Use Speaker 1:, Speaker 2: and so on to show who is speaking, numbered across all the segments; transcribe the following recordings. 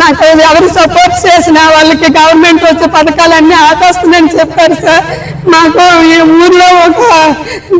Speaker 1: నాకు ఎవరు సపోర్ట్ చేసినా వాళ్ళకి గవర్నమెంట్ వచ్చే పథకాలన్నీ ఆపేస్తుందని చెప్పారు సార్. మాకు ఈ ఊర్లో ఒక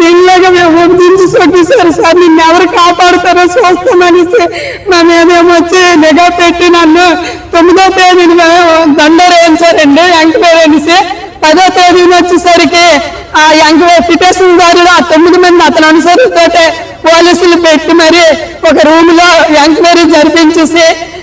Speaker 1: దీనిలాగా మేము విభజించి చూపిస్తారు సార్. నిన్ను ఎవరు కాపాడుతారో చూస్తామనేసి మా మీదేమో వచ్చి నిఘా పెట్టి నన్ను తొమ్మిదో తేదీని దండోరు వేయించారండి ఎంక్వైరీ అనేసి. పదో తేదీన వచ్చేసరికి ఆ ఎంక ఫిటేషన్ దారుడు ఆ తొమ్మిది మంది అతను అనుసరితో పోలీసులు పెట్టి మరి ఒక రూమ్లో ఎంక్వైరీ జరిపించేసి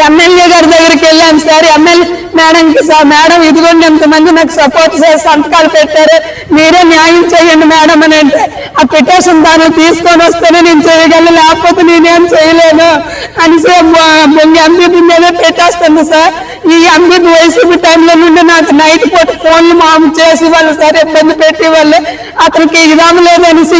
Speaker 1: ఎమ్మెల్యే గారి దగ్గరికి వెళ్ళాను సార్. ఎమ్మెల్యే మేడంకి సార్ మేడం ఇదిగోండి ఎంతమంది నాకు సపోర్ట్ చేసి సంతకాలు పెట్టారు. మీరే న్యాయం చేయండి మేడం అని అంటే ఆ పిటిషన్ తాను తీసుకొని వస్తేనే నేను చేయగలను లేకపోతే నేనేం చేయలేను. అని సార్ ఎంపీ మీద పెట్టేస్తుంది సార్. ఈ ఎంబీపీ వైసీపీ టైంలో నుండి నాకు నైట్ పూట ఫోన్లు మాము చేసి వాళ్ళు సరే ఇబ్బంది పెట్టి వాళ్ళు అతనికి ఇదాము లేదు అనేసి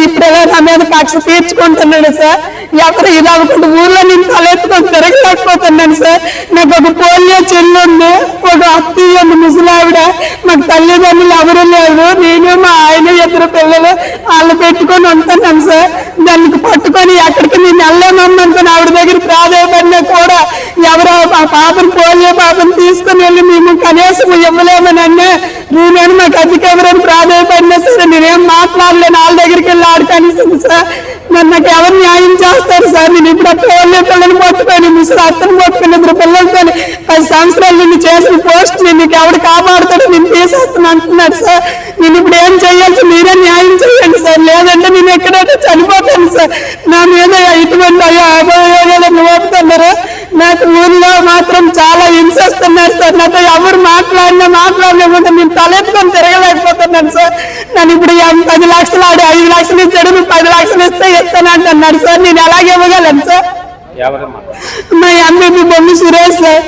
Speaker 1: నా మీద కక్ష తీర్చుకుంటున్నాడు సార్. ఎవరు ఇది ఊర్లో నేను తలెత్తుకొని తిరగలేకపోతున్నాను సార్. నాకు ఒక పోలియో చెల్లెండు ఒక అత్తయ్య ముసలావిడ. మాకు తల్లిదండ్రులు ఎవరు లేరు. నేను మా ఆయన ఇద్దరు పిల్లలు వాళ్ళు పెట్టుకొని ఉంటున్నాను సార్. దానికి పట్టుకొని ఎక్కడికి నేను వెళ్ళలేమనుకుని ఆవిడ దగ్గర ఎవరో మా పాపను పోయే పాపను తీసుకుని వెళ్ళి మేము కనీసం ఇవ్వలేమని అన్నా నేనేం నాకు అధిక ఎవరైనా ప్రాధాన్యపడినా సరే నేనేం మాట్లాడలేను. వాళ్ళ దగ్గరికి వెళ్ళి ఆడుకనిసింది సార్ మరి నాకు ఎవరు న్యాయం చేస్తారు సార్? నేను ఇప్పుడు ఆ పిల్లల్ని పిల్లలు పట్టుకొని ముసలి అత్తను పట్టుకొని ఇద్దరు పిల్లలతో పది సంవత్సరాలు నిన్ను చేసిన పోస్ట్ నేను నీకు ఎవడు కాపాడుతాడు నేను తీసేస్తాను అంటున్నాడు సార్. నేను ఇప్పుడు ఏం చేయాల్సి మీరే న్యాయం చేయండి సార్. లేదంటే నేను ఎక్కడైతే చనిపోతాను సార్. నా మీద ఇటువంటి మాత్రం చాలా హింసిస్తున్నారు సార్. నాతో ఎవరు మాట్లాడినా మాట్లాడలేకపోతే నేను తలెత్తుకొని తిరగలేకపోతున్నాను సార్. నన్ను ఇప్పుడు పది లక్షలు ఆడి ఐదు లక్షలు ఇచ్చాడు నువ్వు పది లక్షలు ఇస్తే ఇస్తాను అంటున్నాడు సార్. నేను ఎలాగే ఇవ్వగలను సార్? మా ఎంబీపీ బొమ్మ సురేష్ సార్.